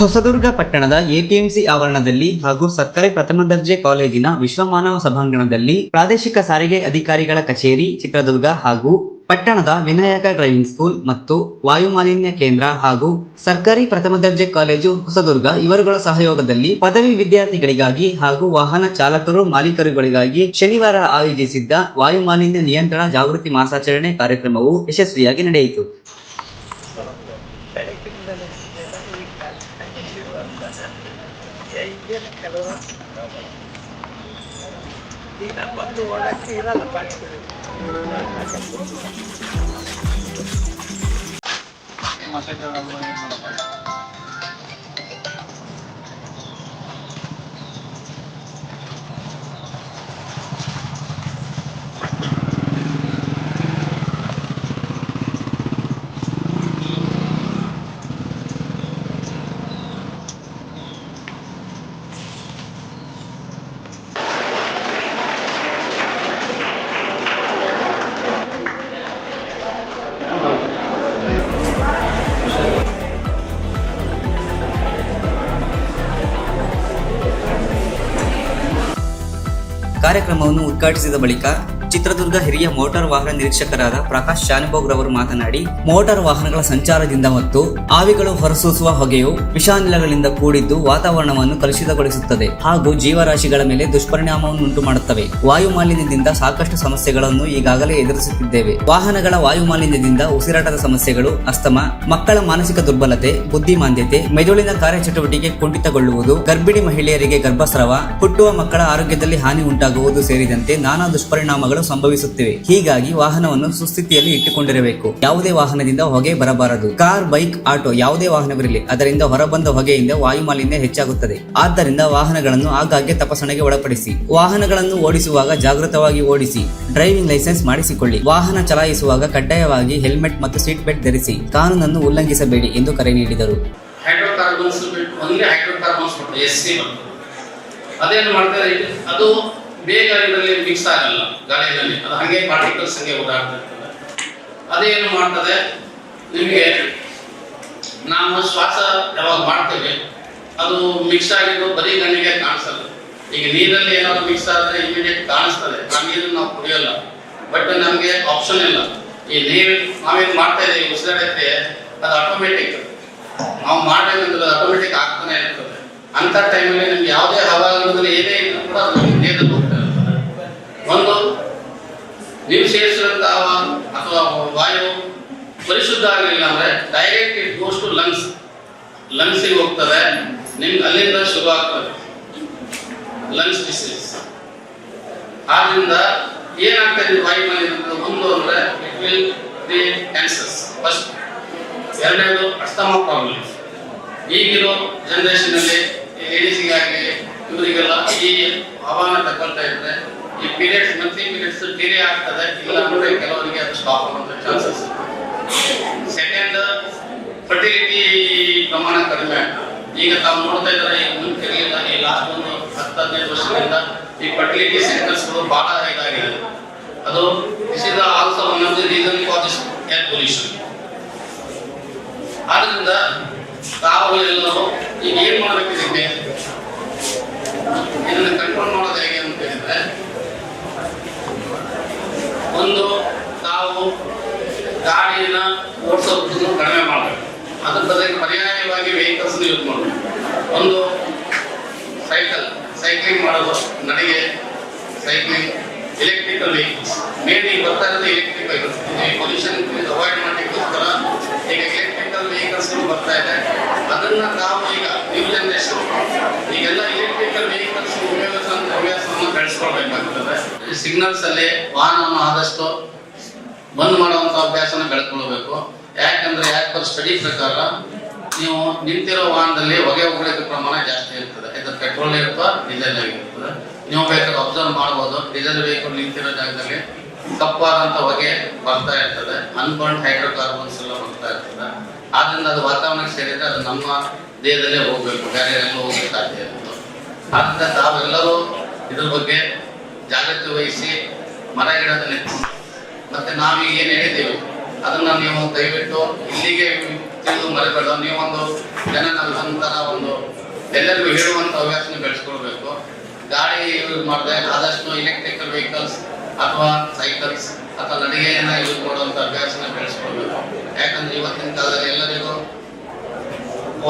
ಹೊಸದುರ್ಗ ಪಟ್ಟಣದ ಎಪಿಎಂಸಿ ಆವರಣದಲ್ಲಿ ಹಾಗೂ ಸರ್ಕಾರಿ ಪ್ರಥಮ ದರ್ಜೆ ಕಾಲೇಜಿನ ವಿಶ್ವ ಮಾನವ ಸಭಾಂಗಣದಲ್ಲಿ ಪ್ರಾದೇಶಿಕ ಸಾರಿಗೆ ಅಧಿಕಾರಿಗಳ ಕಚೇರಿ, ಚಿತ್ರದುರ್ಗ ಹಾಗೂ ಪಟ್ಟಣದ ವಿನಾಯಕ ಡ್ರೈವಿಂಗ್ ಸ್ಕೂಲ್ ಮತ್ತು ವಾಯುಮಾಲಿನ್ಯ ಕೇಂದ್ರ ಹಾಗೂ ಸರ್ಕಾರಿ ಪ್ರಥಮ ದರ್ಜೆ ಕಾಲೇಜು, ಹೊಸದುರ್ಗ ಇವರುಗಳ ಸಹಯೋಗದಲ್ಲಿ ಪದವಿ ವಿದ್ಯಾರ್ಥಿಗಳಿಗಾಗಿ ಹಾಗೂ ವಾಹನ ಚಾಲಕರು ಮಾಲೀಕರುಗಳಿಗಾಗಿ ಶನಿವಾರ ಆಯೋಜಿಸಿದ್ದ ವಾಯುಮಾಲಿನ್ಯ ನಿಯಂತ್ರಣ ಜಾಗೃತಿ ಮಾಸಾಚರಣೆ ಕಾರ್ಯಕ್ರಮವು ಯಶಸ್ವಿಯಾಗಿ ನಡೆಯಿತು. ಈಗ ಬಂದು ಓಡಕ್ಕೆ ಇರಲ್ಲ ಪಾಠಗಳು ಕಾರ್ಯಕ್ರಮವನ್ನು ಉದ್ಘಾಟಿಸಿದ ಬಳಿಕ ಚಿತ್ರದುರ್ಗ ಹಿರಿಯ ಮೋಟಾರ್ ವಾಹನ ನಿರೀಕ್ಷಕರಾದ ಪ್ರಕಾಶ್ ಶಾನುಭೋಗ್ ರವರು ಮಾತನಾಡಿ, ಮೋಟಾರ್ ವಾಹನಗಳ ಸಂಚಾರದಿಂದ ಮತ್ತು ಆವಿಗಳು ಹೊರಸೂಸುವ ಹೊಗೆಯು ವಿಷಾನಿಲಗಳಿಂದ ಕೂಡಿದ್ದು ವಾತಾವರಣವನ್ನು ಕಲುಷಿತಗೊಳಿಸುತ್ತದೆ ಹಾಗೂ ಜೀವರಾಶಿಗಳ ಮೇಲೆ ದುಷ್ಪರಿಣಾಮವನ್ನು ಉಂಟು ಮಾಡುತ್ತವೆ ವಾಯು ಮಾಲಿನ್ಯದಿಂದ ಸಾಕಷ್ಟು ಸಮಸ್ಯೆಗಳನ್ನು ಈಗಾಗಲೇ ಎದುರಿಸುತ್ತಿದ್ದೇವೆ. ವಾಹನಗಳ ವಾಯು ಮಾಲಿನ್ಯದಿಂದ ಉಸಿರಾಟದ ಸಮಸ್ಯೆಗಳು, ಅಸ್ತಮ, ಮಕ್ಕಳ ಮಾನಸಿಕ ದುರ್ಬಲತೆ, ಬುದ್ಧಿಮಾಂದ್ಯತೆ, ಮೆದುಳಿನ ಕಾರ್ಯಚಟುವಟಿಕೆ ಕುಂಠಿತಗೊಳ್ಳುವುದು, ಗರ್ಭಿಣಿ ಮಹಿಳೆಯರಿಗೆ ಗರ್ಭಸ್ರಾವ, ಹುಟ್ಟುವ ಮಕ್ಕಳ ಆರೋಗ್ಯದಲ್ಲಿ ಹಾನಿ ಉಂಟಾಗುವುದು ಸೇರಿದಂತೆ ನಾನಾ ದುಷ್ಪರಿಣಾಮಗಳು ಸಂಭವಿಸುತ್ತಿವೆ. ಹೀಗಾಗಿ ವಾಹನವನ್ನು ಸುಸ್ಥಿತಿಯಲ್ಲಿ ಇಟ್ಟುಕೊಂಡಿರಬೇಕು. ಯಾವುದೇ ವಾಹನದಿಂದ ಹೊಗೆ ಬರಬಾರದು. ಕಾರ್, ಬೈಕ್, ಆಟೋ ಯಾವುದೇ ವಾಹನವಿರಲಿ, ಅದರಿಂದ ಹೊರಬಂದ ಹೊಗೆಯಿಂದ ವಾಯುಮಾಲಿನ್ಯ ಹೆಚ್ಚಾಗುತ್ತದೆ. ಆದ್ದರಿಂದ ವಾಹನಗಳನ್ನು ಆಗಾಗ್ಗೆ ತಪಾಸಣೆಗೆ ಒಳಪಡಿಸಿ. ವಾಹನಗಳನ್ನು ಓಡಿಸುವಾಗ ಜಾಗೃತವಾಗಿ ಓಡಿಸಿ. ಡ್ರೈವಿಂಗ್ ಲೈಸೆನ್ಸ್ ಮಾಡಿಸಿಕೊಳ್ಳಿ. ವಾಹನ ಚಲಾಯಿಸುವಾಗ ಕಡ್ಡಾಯವಾಗಿ ಹೆಲ್ಮೆಟ್ ಮತ್ತು ಸೀಟ್ ಬೆಲ್ಟ್ ಧರಿಸಿ. ಕಾನೂನನ್ನು ಉಲ್ಲಂಘಿಸಬೇಡಿ ಎಂದು ಕರೆ ನೀಡಿದರು. ಅದೇನು ಮಾಡ್ತಾರೆ ಅದು ಬೇಗ ಇದರಲ್ಲಿ ಮಿಕ್ಸ್ ಆಗಲ್ಲ ಗಾಳಿಯಲ್ಲಿ ಅದು ಹಂಗೆ ಪಾರ್ಟಿಕಲ್ಸ್ ಹಂಗೆ ಓಡಾಡ್ತಿರ್ತದೆ. ಅದೇನು ಮಾಡ್ತದೆ? ನಿಮಗೆ ನಾವು ಶ್ವಾಸ ಯಾವಾಗ ಮಾಡ್ತೇವೆ, ಅದು ಮಿಕ್ಸ್ ಆಗಿದ್ದು ಬರೀ ಕಣ್ಣಿಗೆ ಕಾಣಿಸಲ್ಲ. ಈಗ ನೀರಲ್ಲಿ ಏನಾದ್ರು ಮಿಕ್ಸ್ ಆದರೆ ಇಮಿಡಿಯೇಟ್ ಕಾಣಿಸ್ತದೆ. ಆ ನೀರನ್ನು ನಾವು ಕುಡಿಯೋಲ್ಲ. ಬಟ್ ನಮಗೆ ಆಪ್ಷನ್ ಇಲ್ಲ. ಈ ನೀರು ನಾವೇನು ಮಾಡ್ತಾ ಇದ್ದೀವಿ ಉಸಿರಾಡಕ್ಕೆ ಅದು ಆಟೋಮೆಟಿಕ್ ನಾವು ಮಾಡಬೇಕಂದ್ರೆ ಆಟೋಮೆಟಿಕ್ ಆಗ್ತಾನೆ ಇರ್ತದೆ. ಅಂತ ಟೈಮಲ್ಲಿ ನಿಮ್ಗೆ ಯಾವುದೇ ಹವಾಮಾನದಲ್ಲಿ ಏನೇ ಇದ್ರೂ ಕೂಡ ಅದು ನಿಮ್ಗೆ ನೀರಲ್ಲಿ ಹೋಗ್ತಾ ಇರ್ತದೆ ಒಂದು ನೀವು ಸೇರಿಸಿದಂತಹ ಅಥವಾ ವಾಯು ಪರಿಶುದ್ಧ ಆಗಲಿಲ್ಲ ಅಂದ್ರೆ direct it goes to lungs ಲಂಗ್ಸಿಗೆ ಹೋಗ್ತದೆ. ನಿಮ್ಗೆ ಅಲ್ಲಿಂದ ಶುರು ಆಗ್ತದೆ. ಲಂಗ್ಸ್ ಡಿಸೀಸ್ ಆದ್ರಿಂದ ಏನಾಗ್ತದೆ ಇದು ವಾಯು ಮಾಲಿನ್ಯ ಒಂದು ಅಂದ್ರೆ it will create cancers first ಎರಡನೇದು ಅಷ್ಟಮ ಪ್ರಾಬ್ಲಮ್ ಈಗಿರೋ ಜನರೇಷನ್ ಅಲ್ಲಿ ಆಗಲಿ ಇವರಿಗೆಲ್ಲ ಈ ಹವಾಮಾನ ತಗೊಳ್ತಾ ಇದ್ರೆ ಈ ಪೀರಿಯಡ್ಸ್ ಮಂತ್ಲಿ ಪೀರಿಯಡ್ಸ್ ಡಿಲೇ ಆಗ್ತದೆ, ಇಲ್ಲ ಅಂದ್ರೆ ಕೆಲವರಿಗೆ ಅದು ಸ್ಟಾಪ್ ಆಗುವಂತ ಚಾನ್ಸಸ್ ಸೆಕೆಂಡ್ ಫರ್ಟಿಲಿಟಿ ಪ್ರಮಾಣ ಕಡಿಮೆ ಆಗ್ತದೆ. ಈಗ ತಾವು ನೋಡ್ತಾ ಇದ್ರೆ ಈ ಮುಂಚೆ ಇರಲಿಲ್ಲ ಈ ಲಾಸ್ಟ್ ಒಂದು ಹತ್ತು, ಹದಿನೈದು ವರ್ಷದಿಂದ ಈ ಫರ್ಟಿಲಿಟಿ ಸೆಂಟರ್ಸ್ಗಳು ಬಹಳ ಇದಾಗಿದೆ. ಅದು this is also one of the reason for this air pollution ಆದ್ರಿಂದ ತಾವು ಎಲ್ಲರೂ ಈಗ ಏನ್ ಮಾಡ್ಬೇಕು ಇದಕ್ಕೆ ಇದನ್ನ ಕಂಟ್ರೋಲ್ ಮಾಡೋದು ಹೇಗೆ ಅಂತ ಹೇಳಿದ್ರೆ ಒಂದು ತಾವು ಗಾಡಿನ ಓಡಿಸೋದನ್ನು ಕಡಿಮೆ ಮಾಡಬೇಕು. ಅದ್ರ ಬದಲಿಗೆ ಪರ್ಯಾಯವಾಗಿ ವೆಹಿಕಲ್ಸ್ ಯೂಸ್ ಮಾಡಬೇಕು. ಒಂದು ಸೈಕಲ್ ಸೈಕ್ಲಿಂಗ್ ಮಾಡೋದು ನಡಿಗೆ ಸೈಕ್ಲಿಂಗ್ ಎಲೆಕ್ಟ್ರಿಕಲ್ ವೆಹಿಕಲ್ಸ್ ಮೇನ್ ಈಗ ಬರ್ತಾ ಇರೋದು ಎಲೆಕ್ಟ್ರಿಕ್ ವೆಹಿಕಲ್ಸ್ ಪೊಲ್ಯೂಷನ್ ಅವಾಯ್ಡ್ ಮಾಡಲಿಕ್ಕೋಸ್ಕರ ಈಗ ಎಲೆಕ್ಟ್ರಿಕಲ್ ವೆಹಿಕಲ್ಸ್ ಬರ್ತಾ ಇದೆ, ಅದನ್ನ ನಾವು ಈಗ ನ್ಯೂ ಜನರೇಷನ್ ಈಗೆಲ್ಲ ಎಲೆಕ್ಟ್ರಿಕಲ್ ವೆಹಿಕಲ್ಸ್ ಹವ್ಯಾಸವನ್ನು ಬೆಳೆಸ್ಕೊಳ್ಬೇಕಾಗ್ತದೆ. ಸಿಗ್ನಲ್ಸ್ ಅಲ್ಲಿ ವಾಹನವನ್ನು ಆದಷ್ಟು ಬಂದ್ ಮಾಡುವಂತ ಅಭ್ಯಾಸನ ಬೆಳೆಸ್ಕೊಳ್ಬೇಕು. ಯಾಕಂದ್ರೆ ಯಾಕ ಸ್ಟಡಿ ಪ್ರಕಾರ ನೀವು ನಿಂತಿರೋ ವಾಹನದಲ್ಲಿ ಹೊಗೆ ಉಗುಳಿಕೆ ಪ್ರಮಾಣ ಜಾಸ್ತಿ ಇರ್ತದೆ. ಇದು ಪೆಟ್ರೋಲ್ ಇರ್ತದೆ ಡೀಸೆಲ್ ಆಗಿರ್ತದೆ. ನೀವು ಬೇಕಾದ್ರೆ ಅಬ್ಸರ್ವ್ ಮಾಡ್ಬೋದು. ಡೀಸೆಲ್ ವೆಹಿಕಲ್ ನಿಂತಿರೋ ಜಾಗದಲ್ಲಿ ಕಪ್ಪಾದಂತ ಹೊಗೆ ಬರ್ತಾ ಇರ್ತದೆ. ಅನ್ಬರ್ನ್ ಹೈಡ್ರೋಕಾರ್ಬನ್ಸ್ ಎಲ್ಲ ಬರ್ತಾ ಇರ್ತದೆ. ಆದ್ರಿಂದ ಅದು ವಾತಾವರಣಕ್ಕೆ ಸೇರಿದ್ರೆ ಅದು ನಮ್ಮ ದೇಹದಲ್ಲೇ ಹೋಗ್ಬೇಕು, ಬೇರೆ ಎಲ್ಲೂ ಸಾಧ್ಯ ಆದ್ರಿಂದ ತಾವೆಲ್ಲರೂ ಇದ್ರ ಬಗ್ಗೆ ಜಾಗೃತಿ ವಹಿಸಿ ಮರ ಗಿಡದ ಮತ್ತೆ ನಾವೀಗ ಏನು ಹೇಳಿದ್ದೀವಿ, ಅದನ್ನ ನೀವು ದಯವಿಟ್ಟು ಇಲ್ಲಿಗೆ ತಿಳಿದು ಮರಬೇಡ. ನೀವೊಂದು ಜನನ ನಂತರ ಒಂದು ಎಲ್ಲರಿಗೂ ಹೇಳುವಂತ ಹವ್ಯಾಸ ಬೆಳೆಸ್ಕೊಳ್ಬೇಕು. ಗಾಡಿ ಯೂಸ್ ಮಾಡಿದ್ರೆ ಆದಷ್ಟು ಎಲೆಕ್ಟ್ರಿಕಲ್ ವೆಹಿಕಲ್ಸ್ ಅಥವಾ ಸೈಕಲ್ಸ್ ಅಥವಾ ನಡಿಗೆಯನ್ನ ಮಾಡುವಂತ ಅಭ್ಯಾಸನ ಬೆಳೆಸ್ಕೊಳ್ಬೇಕು. ಯಾಕಂದ್ರೆ ಇವತ್ತಿನ ಕಾಲದಲ್ಲಿ ಎಲ್ಲರಿಗೂ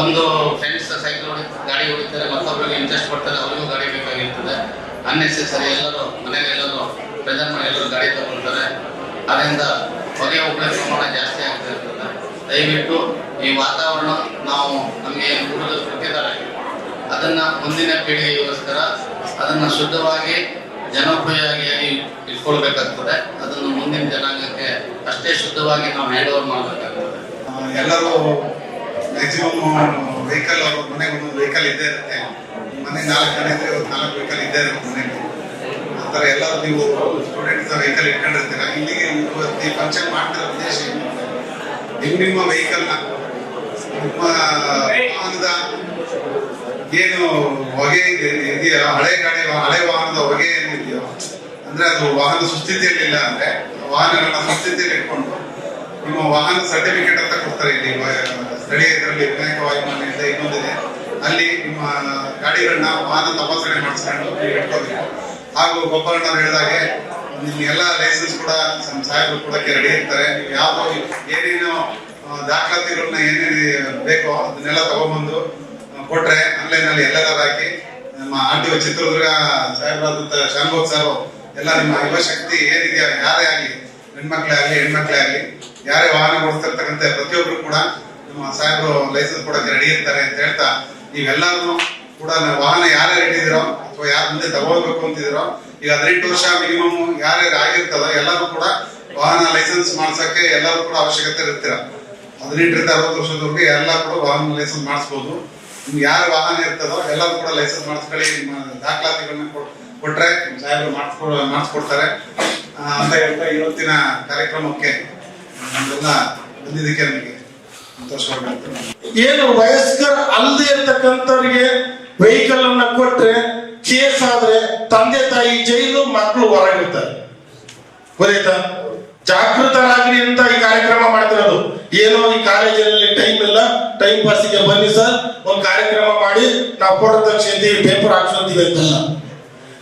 ಒಂದು ಫ್ರೆಂಡ್ಸ್ ಸೈಕಲ್ ಹೊಡಿ ಗಾಡಿ ಹೊಡಿತಾರೆ ಮತ್ತೊಬ್ಬರಿಗೆ ಇಂಟ್ರೆಸ್ಟ್ ಕೊಡ್ತಾರೆ, ಅವರಿಗೂ ಗಾಡಿ ಬೇಕಾಗಿರ್ತದೆ. ಅನ್ನೆಸೆಸರಿ ಎಲ್ಲರೂ ಮನೇಲಿ ಎಲ್ಲರೂ ಪ್ರೆಸೆಂಟ್ ಮಾಡಿ ಎಲ್ಲರೂ ಗಾಡಿ ತಗೊಳ್ತಾರೆ ಅದರಿಂದ ಹೊಗೆ ಉಪಯೋಗ ಪ್ರಮಾಣ ಜಾಸ್ತಿ ಆಗ್ತಾ ಇರ್ತದೆ. ದಯವಿಟ್ಟು ಈ ವಾತಾವರಣ ನಾವು ನಮಗೆ ಕೂಡ ಕೊಟ್ಟಿದ್ದಾರೆ ಅದನ್ನ ಮುಂದಿನ ಪೀಳಿಗೆಗೋಸ್ಕರ ಅದನ್ನ ಶುದ್ಧವಾಗಿ ಜನೋಪಯೋಗಿಯಾಗಿ ಇಟ್ಕೊಳ್ಬೇಕಾಗ್ತದೆ. ಅದನ್ನು ಮುಂದಿನ ಜನಾಂಗಕ್ಕೆ ಅಷ್ಟೇ ಶುದ್ಧವಾಗಿ ನಾವು ಹ್ಯಾಂಡ್ ಓವರ್ ಮಾಡಬೇಕಾಗ್ತದೆ ಎಲ್ಲರೂ ಮ್ಯಾಕ್ಸಿಮಮ್ ವೆಹಿಕಲ್ ಅವ್ರ ಮನೆಗೆ ಒಂದು ವೆಹಿಕಲ್ ಇದ್ದೇ ಇರುತ್ತೆ. ಮನೆ ನಾಲ್ಕು ಜನ ಇದ್ರೆ ನಾಲ್ಕು ವೆಹಿಕಲ್ ಇದ್ದೇ ಇರುತ್ತೆ ಮನೆಗೆ. ಆ ಥರ ಎಲ್ಲರೂ ನೀವು ಸ್ಟೂಡೆಂಟ್ಸ್ ವೆಹಿಕಲ್ ಇಟ್ಕೊಂಡಿರ್ತೀರ? ಇಲ್ಲಿಗೆ ಇವತ್ತು ಫಂಕ್ಷನ್ ಮಾಡ್ತಿರೋ ಉದ್ದೇಶ? ನಿಮ್ಮ ನಿಮ್ಮ ವೆಹಿಕಲ್ನ ನಿಮ್ಮ ವಾಹನದ ಏನು ಹೊಗೆ ಇದೆ, ಇದೆಯಾ? ಹಳೆ ಗಾಡಿ ಹಳೆ ವಾಹನದ ಹೊಗೆ ಏನಿದೆಯೋ ಅಂದ್ರೆ ಅದು ವಾಹನ ಸುಸ್ಥಿತಿಯಲ್ಲಿಲ್ಲ ಅಂದ್ರೆ ವಾಹನಗಳನ್ನ ಸುಸ್ಥಿತಿಯಲ್ಲಿ ಇಟ್ಕೊಂಡು ನಿಮ್ಮ ವಾಹನ ಸರ್ಟಿಫಿಕೇಟ್ ಅಂತ ಕೊಡ್ತಾರೆ ಇಲ್ಲಿ ಸ್ಥಳೀಯ ಇದರಲ್ಲಿ ವಿನಾಯಕ ವಾಯುಮಾನ್ಯದಿಂದ ಇನ್ನೊಂದಿದೆ. ಅಲ್ಲಿ ನಿಮ್ಮ ಗಾಡಿಗಳನ್ನ ವಾಹನ ತಪಾಸಣೆ ಮಾಡಿಸ್ಕೊಂಡು ನೀವು ಇಟ್ಕೋಬೇಕು ಹಾಗೂ ಗೋಪಾಲಣ್ಣ ಹೇಳಿದಾಗೆ ನಿಮ್ಮ ಎಲ್ಲ ಲೈಸೆನ್ಸ್ ಕೂಡ ನಮ್ಮ ಸಾಹೇಬರು ಕೂಡ ರೆಡಿ ಇರ್ತಾರೆ. ನೀವು ಯಾವ ಏನೇನು ದಾಖಲಾತಿಗಳನ್ನ ಏನೇನು ಬೇಕೋ ಅದನ್ನೆಲ್ಲ ತಗೊಂಡ್ಬಂದು ಕೊಟ್ರೆ ಆನ್ಲೈನ್ ಅಲ್ಲಿ ಎಲ್ಲೆಲ್ಲ ಹಾಕಿ, ನಮ್ಮ ಆರ್ ಟಿ ಒ ಚಿತ್ರದುರ್ಗ ಸಾಹೇಬರಾದಂತ ಶಾನ್ಭೋಗ್ ಸರ್, ಎಲ್ಲ ನಿಮ್ಮ ಯುವಶಕ್ತಿ ಏನಿದೆಯೋ ಯಾರೇ ಆಗಲಿ, ಹೆಣ್ಮಕ್ಳೇ ಆಗಲಿ ಹೆಣ್ಮಕ್ಳೇ ಆಗಲಿ, ಯಾರೇ ವಾಹನ ಓಡಿಸ್ತಿರ್ತಕ್ಕಂಥ ಪ್ರತಿಯೊಬ್ರು ಕೂಡ ನಮ್ಮ ಸಾಹೇಬರು ಲೈಸೆನ್ಸ್ ಕೊಡಕ್ಕೆ ರೆಡಿ ಇರ್ತಾರೆ ಅಂತ ಹೇಳ್ತಾ ನೀವೆಲ್ಲರೂ ಕೂಡ ವಾಹನ ಯಾರೇ ಹಿಡಿದಿರೋ ಅಥವಾ ಯಾರ ಮುಂದೆ ತಗೋಬೇಕು ಅಂತಿದಿರೋ ಈಗ ಹದಿನೆಂಟು ವರ್ಷ ಮಿನಿಮಮ್ ಯಾರ್ಯಾರು ಆಗಿರ್ತದೋ ಎಲ್ಲರೂ ಕೂಡ ವಾಹನ ಲೈಸೆನ್ಸ್ ಮಾಡ್ಸೋಕ್ಕೆ ಎಲ್ಲರೂ ಕೂಡ ಅವಶ್ಯಕತೆ ಇರ್ತೀರ ಹದಿನೆಂಟರಿಂದ ಅರವತ್ತು ವರ್ಷದವರೆಗೆ ಎಲ್ಲ ಕೂಡ ವಾಹನ ಲೈಸೆನ್ಸ್ ಮಾಡಿಸ್ಬೋದು. ನಿಮ್ಗೆ ಯಾರ ವಾಹನ ಇರ್ತದೋ ಎಲ್ಲರೂ ಕೂಡ ಲೈಸೆನ್ಸ್ ಮಾಡಿಸ್ಕೊಳ್ಳಿ, ನಿಮ್ಮ ದಾಖಲಾತಿಗಳನ್ನ ಕೊಟ್- ಕೊಟ್ರೆ ಸಾಹೇಬರು ಮಾಡಿಸ್ಕೊ ಮಾಡಿಸ್ಕೊಡ್ತಾರೆ. ಅಂತ ಹೇಳ್ತಾ ಇವತ್ತಿನ ಕಾರ್ಯಕ್ರಮಕ್ಕೆ ನಮ್ಮೆಲ್ಲ ಬಂದಿದ್ದಕ್ಕೆ ನನಗೆ ಏನು ವಯಸ್ಕರ ಅಲ್ಲದೆ ಇರ್ತಕ್ಕಂಥವ್ರಿಗೆ ವೆಹಿಕಲ್ ಅನ್ನ ಕೊಟ್ರೆ ಕೇಸ್ ಆದ್ರೆ ತಂದೆ ತಾಯಿ ಜೈಲು ಮಕ್ಕಳು ಹೊರಗಿರ್ತಾರೆ. ಗೊತ್ತಾಯ್ತಾ? ಜಾಗೃತರಾಗ್ರಿ ಅಂತ ಈ ಕಾರ್ಯಕ್ರಮ ಮಾಡ್ತಿರೋದು. ಏನೋ ಈ ಕಾಲೇಜಲ್ಲಿ ಟೈಮ್ ಇಲ್ಲ ಟೈಮ್ ಪಾಸಿಗೆ ಬನ್ನಿ ಸರ್. ಒಂದು ಕಾರ್ಯಕ್ರಮ ಮಾಡಿ ನಾವು ಫೋಟೋ ತೆಗ್ಸಿದ್ದೀವಿ ಪೇಪರ್ ಹಾಕ್ಸ್ಕೊಂತೀವಿ ಅಂತಲ್ಲ.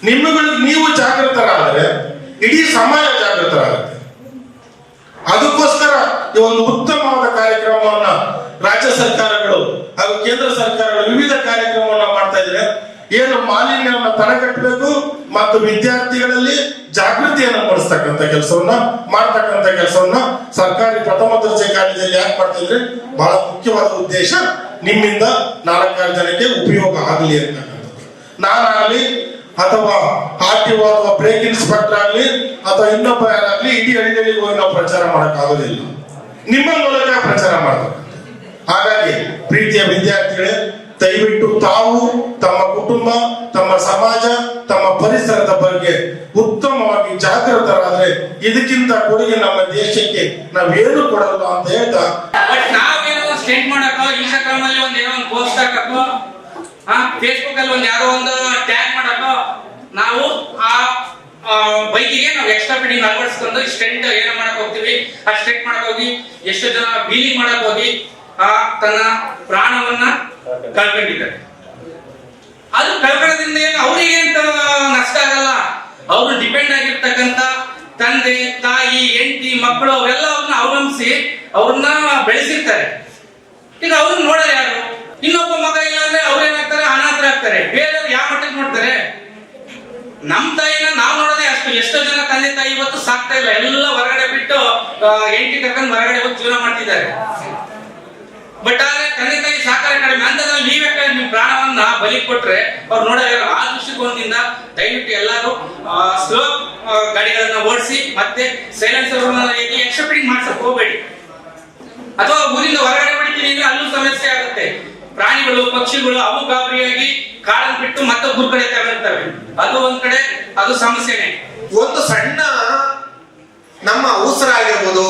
ನಿಮ್ಮಗಳಿಗೆ ನೀವು ಜಾಗೃತರಾದರೆ, ಇಡೀ ಸಮಾಜ ಜಾಗೃತರಾಗುತ್ತೆ. ಅದಕ್ಕೋಸ್ಕರ ಈ ಒಂದು ಉತ್ತಮವಾದ ಕಾರ್ಯಕ್ರಮವನ್ನ ರಾಜ್ಯ ಸರ್ಕಾರಗಳು ಹಾಗೂ ಕೇಂದ್ರ ಸರ್ಕಾರಗಳು ವಿವಿಧ ಕಾರ್ಯಕ್ರಮವನ್ನ ಮಾಡ್ತಾ ಇದ್ರೆ ಏನು ಮಾಲಿನ್ಯವನ್ನು ತಡೆಗಟ್ಟಬೇಕು ಮತ್ತು ವಿದ್ಯಾರ್ಥಿಗಳಲ್ಲಿ ಜಾಗೃತಿಯನ್ನು ಮೂಡಿಸ್ತಕ್ಕಂಥ ಕೆಲಸವನ್ನ, ಮಾಡ್ತಕ್ಕಂಥ ಕೆಲಸವನ್ನ ಸರ್ಕಾರಿ ಪ್ರಥಮ ದರ್ಜೆ ಕಾಲೇಜಲ್ಲಿ ಯಾಕೆ ಮಾಡ್ತಿದ್ರೆ ಬಹಳ ಮುಖ್ಯವಾದ ಉದ್ದೇಶ ನಿಮ್ಮಿಂದ ನಾಲ್ಕಾರು ಜನಕ್ಕೆ ಉಪಯೋಗ ಆಗಲಿ ಅಂತಕ್ಕಂಥದ್ದು. ನಾನಾಗಲಿ ಅಥವಾ ಆರ್ ಅಥವಾ ಬ್ರೇಕ್ ಇನ್ಸ್ಪೆಕ್ಟರ್ ಆಗಲಿ ಅಥವಾ ಇನ್ನೊಬ್ಬ ಯಾರಾಗಲಿ ಇಡೀ ಹಳ್ಳಿಗಳಿಗೆ ಹೋಗಿ ನಾವು ಪ್ರಚಾರ ಮಾಡಕ್ ನಿಮ್ಮ ಮೂಲಕ ಪ್ರಚಾರ ಮಾಡಬೇಕು ಹಾಗಾಗಿ ಪ್ರೀತಿಯ ವಿದ್ಯಾರ್ಥಿಗಳೇ ದಯವಿಟ್ಟು ತಾವು ತಮ್ಮ ಕುಟುಂಬ, ತಮ್ಮ ಸಮಾಜ, ತಮ್ಮ ಪರಿಸರದ ಬಗ್ಗೆ ಉತ್ತಮವಾಗಿ ಜಾಗೃತರಾದ್ರೆ ಇದಕ್ಕಿಂತ ಕೊಡುಗೆ ನಮ್ಮ ದೇಶಕ್ಕೆ ನಾವೇನು ಕೊಡಲ್ಲ ಅಂತ ಹೇಳ್ತಾ ನಾವೇನೋ ಸ್ಟೆಂಟ್ ಮಾಡಕ್ಕೋ ಇನ್ಸ್ಟಾಗ್ರಾಮ್ ಅಲ್ಲಿ ಒಂದ್ ಏನೋ ಒಂದು ಪೋಸ್ಟ್ ಫೇಸ್ಬುಕ್ ಅಲ್ಲಿ ಒಂದ್ ಯಾರೋ ಒಂದು ಟ್ಯಾಗ್ ಮಾಡಕ್ಕೋ, ನಾವು ಆ ಬೈಕಿಗೆ ನಾವು ಎಕ್ಸ್ಟ್ರಾ ಫಿಟ್ಟಿಂಗ್ ಅಳವಡಿಸ್ಕೊಂಡು ಸ್ಟೆಂಟ್ ಏನೋ ಮಾಡಕ್ ಹೋಗ್ತೀವಿ. ಆ ಸ್ಟೆಂಟ್ ಮಾಡಕ್ ಹೋಗಿ, ಎಷ್ಟು ಜನ ವೀಲಿಂಗ್ ಮಾಡಕ್ ಹೋಗಿ ಆ ತನ್ನ ಪ್ರಾಣವನ್ನ ಕಳ್ಕೊಂಡಿದ್ದಾರೆ. ಅದು ಕಳ್ಕೊಳ್ಳೋದ್ರಿಂದ ಏನು ಅವರಿಗೆ ನಷ್ಟ ಆಗಲ್ಲ? ಅವರು ಡಿಪೆಂಡ್ ಆಗಿರ್ತಕ್ಕಂಥ ತಂದೆ, ತಾಯಿ, ಹೆಂಡತಿ, ಮಕ್ಕಳು ಅವೆಲ್ಲ ಅವ್ರನ್ನ ಅವಲಂಬಿಸಿ ಅವ್ರನ್ನ ಬೆಳೆಸಿರ್ತಾರೆ. ಈಗ ಅವ್ರನ್ನ ನೋಡೋರು ಯಾರು? ಇನ್ನೊಬ್ಬ ಮಗ ಇಲ್ಲ ಅಂದ್ರೆ ಅವ್ರೇನಾಗ್ತಾರೆ ಅನಾಥರಾಗ್ತಾರೆ. ಬೇರೆಯವ್ರು ಯಾವ ಮಟ್ಟಕ್ಕೆ ನೋಡ್ತಾರೆ? ನಮ್ ತಾಯಿನ ನಾವು ನೋಡೋದೇ ಅಷ್ಟು. ಎಷ್ಟೋ ಜನ ತಂದೆ, ತಾಯಿ ಇವತ್ತು ಸಾಕ್ತಾ ಇಲ್ಲ. ಎಲ್ಲ ಹೊರಗಡೆ ಬಿಟ್ಟು ಎಂಟಿ ಕರ್ಕೊಂಡು ಹೊರಗಡೆ ಹೋಗಿ ಜೀವನ ಮಾಡ್ತಿದ್ದಾರೆ. ಬಟ್ ಆದ್ರೆ ತಂದೆ ತಾಯಿ ಸಾಕಾರ ಕಡಿಮೆ. ಅಂತಂದ್ರೆ ನೀವೇ ನಿಮ್ಮ ನಿಮ್ ಪ್ರಾಣವನ್ನ ಬಲಿ ಕೊಟ್ರೆ ಅವ್ರು ನೋಡೋದಿಲ್ಲ ಆ ದೃಷ್ಟಿಕೋನದಿಂದ ದಯವಿಟ್ಟು ಎಲ್ಲರೂ ಸ್ಲೋ ಗಾಡಿಗಳನ್ನ ಓಡಿಸಿ ಮತ್ತೆ ಸೈಲೆನ್ಸರ್ ಎಕ್ಸೆಪ್ಟಿಂಗ್ ಮಾಡ್ಸಕ್ ಹೋಗ್ಬೇಡಿ. ಅಥವಾ ಊರಿಂದ ಹೊರಗಡೆ ಬಿಡ್ತೀನಿ ಅಂದ್ರೆ ಅಲ್ಲೂ ಸಮಸ್ಯೆ ಆಗುತ್ತೆ. ಪ್ರಾಣಿಗಳು, ಪಕ್ಷಿಗಳು ಅವು ಗಾಬರಿಯಾಗಿ ಕಾಡನ್ನು ಬಿಟ್ಟು ಮತ್ತೆ ಊರ್ ಕಡೆ ತೆರಳುತ್ತವೆ ಅದು ಒಂದ್ ಕಡೆ, ಅದು ಸಮಸ್ಯೆನೆ. ಒಂದು ಸಣ್ಣ ನಮ್ಮ ಉಸಿರಾಗಿರ್ಬೋದು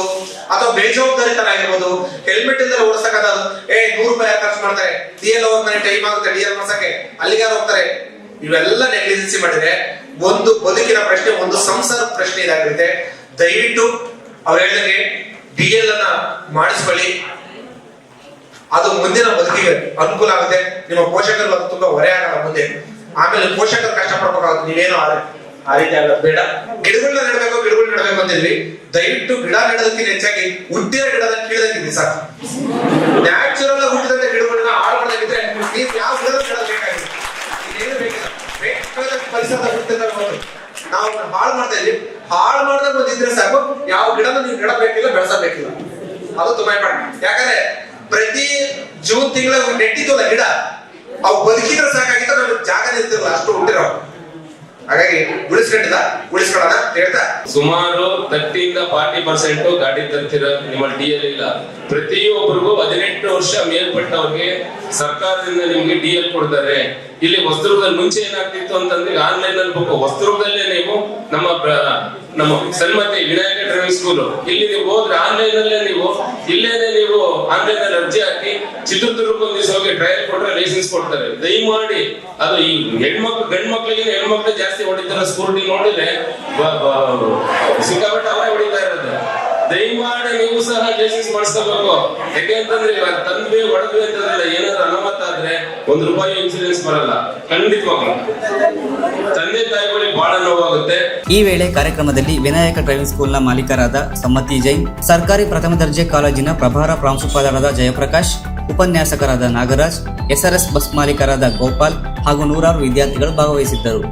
ಅಥವಾ ಬೇಜವಾಬ್ದಾರಿತನಾಗಿರ್ಬೋದು ಹೆಲ್ಮೆಟ್ ಇಂದ ಓಡಿಸಕತ್ತ ಏ, ನೂರು ರೂಪಾಯಿ ಖರ್ಚು ಮಾಡ್ತಾರೆ? ಡಿ ಎಲ್ ಹೋಗ್ತಾರೆ ಟೈಮ್ ಆಗುತ್ತೆ ಡಿ ಎಲ್ ಮಾಡ್ಸಕ್ಕೆ ಅಲ್ಲಿಗಾರ ಹೋಗ್ತಾರೆ. ಇವೆಲ್ಲ ನೆಗ್ಲಿಜೆನ್ಸಿ ಮಾಡಿದ್ರೆ ಒಂದು ಬದುಕಿನ ಪ್ರಶ್ನೆ, ಒಂದು ಸಂಸಾರ ಪ್ರಶ್ನೆ ಇದಾಗಿರುತ್ತೆ. ದಯವಿಟ್ಟು ಅವ್ರು ಹೇಳಿದಂಗೆ ಡಿ ಎಲ್ ಅನ್ನ ಮಾಡಿಸ್ಕೊಳ್ಳಿ. ಅದು ಮುಂದಿನ ಬದುಕಿಗೆ ಅನುಕೂಲ ಆಗುತ್ತೆ. ನಿಮ್ಮ ಪೋಷಕರು ಅದು ತುಂಬಾ ಹೊರೆ ಆಗಲ್ಲ ಮುಂದೆ. ಆಮೇಲೆ ಪೋಷಕರು ಕಷ್ಟ ಪಡ್ಬೇಕಾಗುತ್ತೆ ನೀವೇನು ಆ ಆ ರೀತಿ ಬೇಡ. ಗಿಡಗಳನ್ನ ನೆಡಬೇಕು, ಗಿಡಗಳು ನೆಡಬೇಕು ಅಂತಿದ್ವಿ. ದಯವಿಟ್ಟು ಗಿಡ ನೆಡೋದಕ್ಕಿಂತ ಹೆಚ್ಚಾಗಿ ಉದ್ದಿನ ಗಿಡದ ಕೀಳದಂಗಿದ್ವಿ ಸಾಕು. ನ್ಯಾಚುರಲ್ ಆಗಿ ಹುಟ್ಟಿದಂತ ಗಿಡಗಳನ್ನ ಹಾಳು ಮಾಡದಿದ್ರೆ ನೀವು ಯಾವ ಗಿಡದ ಇನ್ನೇನು ಬೇಕಿಲ್ಲ. ನಾವು ಹಾಳು ಮಾಡ್ತಾ ಇದ್ವಿ ಹಾಳು ಮಾಡ್ದಾಗ ಬಂದಿದ್ರೆ ಸಾಕು. ಯಾವ ಗಿಡನ ನೀವು ನೆಡಬೇಕಿಲ್ಲ, ಬೆಳೆಸಬೇಕಿಲ್ಲ. ಅದು ತುಂಬಾ ಇಂಪಾರ್ಟೆಂಟ್ ಯಾಕಂದ್ರೆ ಪ್ರತಿ ಜೂನ್ ತಿಂಗಳ ನೆಟ್ಟಿದ್ವಲ್ಲ ಗಿಡ. ಅವು ಬದುಕಿದ್ರೆ ಸಾಕಾಗಿತ್ತು ನಮ್ಗೆ ಜಾಗ ನಿಲ್ತಿರಲ್ಲ, ಅಷ್ಟು ಹುಟ್ಟಿರೋ ಹಾಗಾಗಿ ಉಳಿಸ್ಕೊಂಡಿಲ್ಲ ಉಳಿಸ್ಕೊಳ್ಳೋಣ ಹೇಳ್ತಾ. ಸುಮಾರು ತರ್ಟಿಯಿಂದ ಫಾರ್ಟಿ ಪರ್ಸೆಂಟ್ ಗಾಡಿ ತರ್ತಿರ ನಿಮ್ಮ ಡಿ ಎಲ್ ಇಲ್ಲ. ಪ್ರತಿಯೊಬ್ಬರಿಗೂ ಹದಿನೆಂಟು ವರ್ಷ ಮೇಲ್ಪಟ್ಟವ್ರಿಗೆ ಸರ್ಕಾರದಿಂದ ನಿಮ್ಗೆ ಡಿ ಎಲ್ ಕೊಡ್ತಾರೆ. ಇಲ್ಲಿ ವಸ್ತ್ರದಲ್ಲಿ ಮುಂಚೆ ಏನಾಗ್ತಿತ್ತು ಅಂತಂದ್ರೆ ಆನ್ಲೈನ್ ಅಲ್ಲಿ ಬುಕ್ ವಸ್ತ್ರದಲ್ಲೇ ನೀವು ನಮ್ಮ ನಮ್ಮ ಸನ್ಮತಿ ವಿನಾಯಕ ಡ್ರೈವಿಂಗ್ ಸ್ಕೂಲ್ ಇಲ್ಲಿ ನೀವು ಹೋದ್ರೆ ಆನ್ಲೈನ್ ಅಲ್ಲೇ ನೀವು, ಇಲ್ಲೇನೆ ನೀವು ಆನ್ಲೈನ್ ಅಲ್ಲಿ ಅರ್ಜಿ ಹಾಕಿ ಚಿತ್ರದುರ್ಗ ಒಂದ್ ದಿವಸ ಹೋಗಿ ಟ್ರಯಲ್ ಕೊಟ್ರೆ ಲೈಸೆನ್ಸ್ ಕೊಡ್ತಾರೆ. ದಯಮಾಡಿ, ಅದು ಈ ಹೆಣ್ಮಕ್ಳು ಗಂಡ್ ಮಕ್ಳಿಗೆ ಹೆಣ್ಮಕ್ಳು ಜಾಸ್ತಿ ಹೊಡಿತಾರ ಸ್ಕೂಟಿ ನೋಡಿದ್ರೆ ಸಿಕ್ಕಾಪಟ್ಟೆ ಅವರೇ ಹೊಡಿತಾ ಇರೋದು ದಯಮಾಡಿ ನೀವು ಸಹ ಜಸ್ಟಿಸ್ ಮಾಡಿಸ್ಕೋಬೇಕು. ಯಾಕೆ ಅಂತಂದ್ರೆ ಇವಾಗ ತಂದ್ವಿ, ಒಡದ್ವಿ ಅಂತಂದ್ರೆ ಏನಾದ್ರು ಅನಾಹುತ ಆದ್ರೆ ಒಂದ್ ರೂಪಾಯಿ ಇನ್ಸೂರೆನ್ಸ್ ಬರಲ್ಲ. ಖಂಡಿತವಾಗ್ಲು. ತಂದೆ ತಾಯಿಗಳಿಗೆ ಬಹಳ ನೋವಾಗುತ್ತೆ. ಈ ವೇಳೆ ಕಾರ್ಯಕ್ರಮದಲ್ಲಿ ವಿನಾಯಕ ಡ್ರೈವಿಂಗ್ ಸ್ಕೂಲ್ನ ಮಾಲೀಕರಾದ ಸಮ್ಮತಿ ಜೈನ್, ಸರ್ಕಾರಿ ಪ್ರಥಮ ದರ್ಜೆ ಕಾಲೇಜಿನ ಪ್ರಭಾರ ಪ್ರಾಂಶುಪಾಲರಾದ ಜಯಪ್ರಕಾಶ್, ಉಪನ್ಯಾಸಕರಾದ ನಾಗರಾಜ್, ಎಸ್ಆರ್ಎಸ್ ಬಸ್ ಮಾಲೀಕರಾದ ಗೋಪಾಲ್ ಹಾಗೂ ನೂರಾರು ವಿದ್ಯಾರ್ಥಿಗಳು ಭಾಗವಹಿಸಿದ್ದರು.